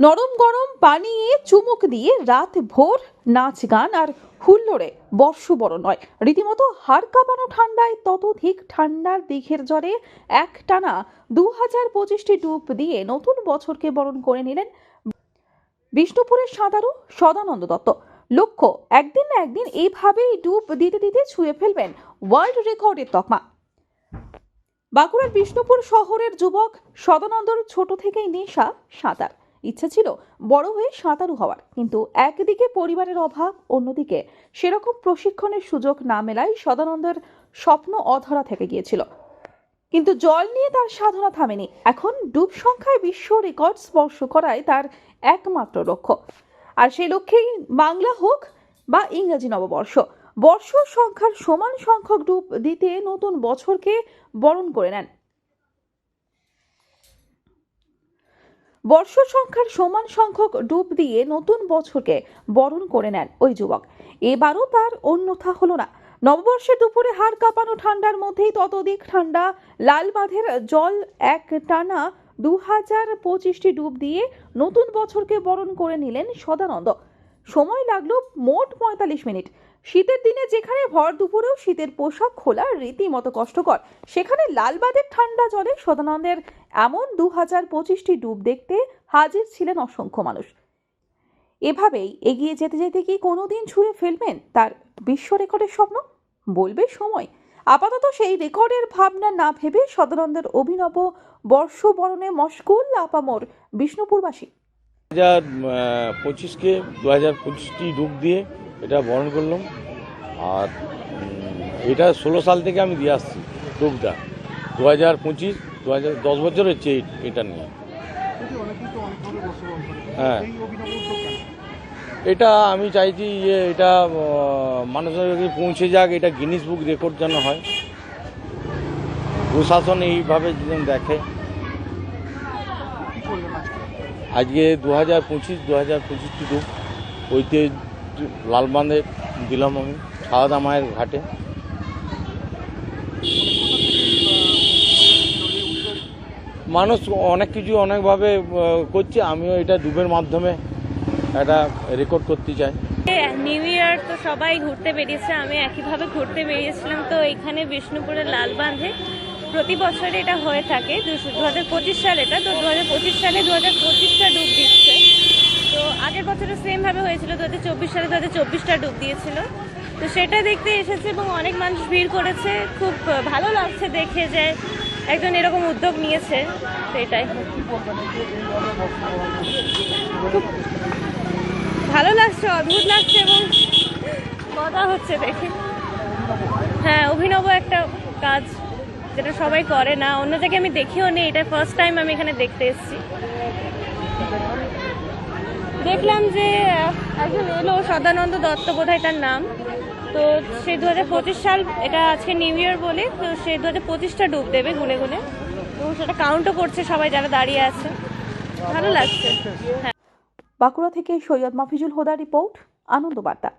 নরম গরম পানিয়ে চুমুক দিয়ে রাত ভোর নাচ গান আর হুল্লোড়ে বর্ষবরণ নয় রীতিমতো হাড় কাঁপানো ঠান্ডায় ততোধিক ঠান্ডার দিঘের জ্বরে এক টানা দু হাজার পঁচিশটি ডুব দিয়ে নতুন বছরকে বরণ করে নিলেন বিষ্ণুপুরের সাঁতারু সদানন্দ দত্ত। লক্ষ্য, একদিন না একদিন এইভাবেই ডুব দিতে দিতে ছুঁয়ে ফেলবেন ওয়ার্ল্ড রেকর্ডের তকমা। বাঁকুড়ার বিষ্ণুপুর শহরের যুবক সদানন্দর ছোট থেকেই নেশা সাঁতার। ইচ্ছা ছিল বড় হয়ে সাঁতারু হওয়ার। কিন্তু একদিকে পরিবারের অভাব, অন্যদিকে সেরকম প্রশিক্ষণের সুযোগ না মেলায় সদানন্দের স্বপ্ন অধরা থেকে গিয়েছিল। কিন্তু জল নিয়ে তার সাধনা থামেনি। এখন ডুব সংখ্যায় বিশ্ব রেকর্ড স্পর্শ করায় তার একমাত্র লক্ষ্য। আর সেই লক্ষ্যেই বাংলা হোক বা ইংরেজি নববর্ষ, বর্ষ সংখ্যার সমান সংখ্যক ডুব দিতে নতুন বছরকে বরণ করে নেন। বর্ষ সংখ্যার সমান সংখ্যক ডুব দিয়ে নতুন বছরকে বরণ করে নেন ওই যুবক। এবারও তার অন্যথা হলো না। নববর্ষের দুপুরে হাড় কাঁপানো ঠান্ডার মধ্যেই ততোধিক ঠান্ডা লাল বাঁধের জল এক টানা দু হাজার পঁচিশটি ডুব দিয়ে নতুন বছরকে বরণ করে নিলেন সদানন্দ। সময় লাগল মোট পঁয়তাল্লিশ মিনিট। শীতের দিনে যেখানে ভর দুপুরেও শীতের পোশাক খোলা রীতিমতো কষ্টকর, সেখানে লালবাদের ঠান্ডা জলে সদানন্দের এমন দু হাজার পঁচিশটি ডুব দেখতে হাজির ছিলেন অসংখ্য মানুষ। এভাবেই এগিয়ে যেতে যেতে কি কোনোদিন ছুঁয়ে ফেলবেন তার বিশ্ব রেকর্ডের স্বপ্ন? বলবে সময়। আপাতত সেই রেকর্ডের ভাবনা না ভেবে সদানন্দের অভিনব বর্ষবরণে মশগুল আপামর বিষ্ণুপুরবাসী। দু হাজার পঁচিশকে দু হাজার পঁচিশটি ডুব দিয়ে এটা বরণ করলাম। আর এটা ষোলো সাল থেকে আমি দিয়ে আসছি ডুবটা দু হাজার পঁচিশ দু হাজার দশ বছর হচ্ছে এটা নিয়ে। হ্যাঁ। এটা আমি চাইছি যে এটা মানুষের কাছে পৌঁছে যাক, এটা গিনিস বুক রেকর্ড যেন হয়। প্রশাসন এইভাবে যেন দেখে। আজকে দু হাজার পঁচিশ দু হাজার পঁচিশটি ডুব ওইতে লালবান্ধে দিলাম আমি, সারদা মায়ের ঘাটে। মানুষ অনেক কিছু অনেকভাবে করছে, আমিও এটা ডুবের মাধ্যমে এটা রেকর্ড করতে চাই। নিউ ইয়ার তো সবাই ঘুরতে বেরিয়েছে, আমি একইভাবে ঘুরতে বেরিয়েছিলাম তো এখানে বিষ্ণুপুরের লালবাঁধে প্রতি বছর এটা হয়ে থাকে দু হাজার পঁচিশ সাল এটা, তো দু হাজার পঁচিশ সালে দু হাজার পঁচিশটা ডুব দিচ্ছে। তো আগের বছরে সেমভাবে হয়েছিল দু হাজার চব্বিশ সালে দু হাজার চব্বিশটা ডুব দিয়েছিল। তো সেটা দেখতে এসেছে এবং অনেক মানুষ ভিড় করেছে। খুব ভালো লাগছে দেখে যে একজন এরকম উদ্যোগ নিয়েছে। সেটাই ভালো লাগছে, অদ্ভুত লাগছে এবং মজা হচ্ছে দেখে। হ্যাঁ অভিনব একটা কাজ যেটা সবাই করে না। অন্য জায়গায় আমি দেখিও নি, এটা ফার্স্ট টাইম আমি এখানে দেখতে এসেছি। দেখলাম যে, একজন এলো, সদানন্দ দত্ত বোধহয় তার নাম। তো সে দু সাল, এটা আজকে নিউ ইয়ার বলে, তো সে দু হাজার পঁচিশটা ডুব দেবে গুনে গুনে। এবং সেটা কাউন্টও করছে সবাই যারা দাঁড়িয়ে আছে। ভালো লাগছে। হ্যাঁ। বাঁকুড়া থেকে সৈয়দ মাফিজুল হোদা রিপোর্ট আনন্দ বার্তা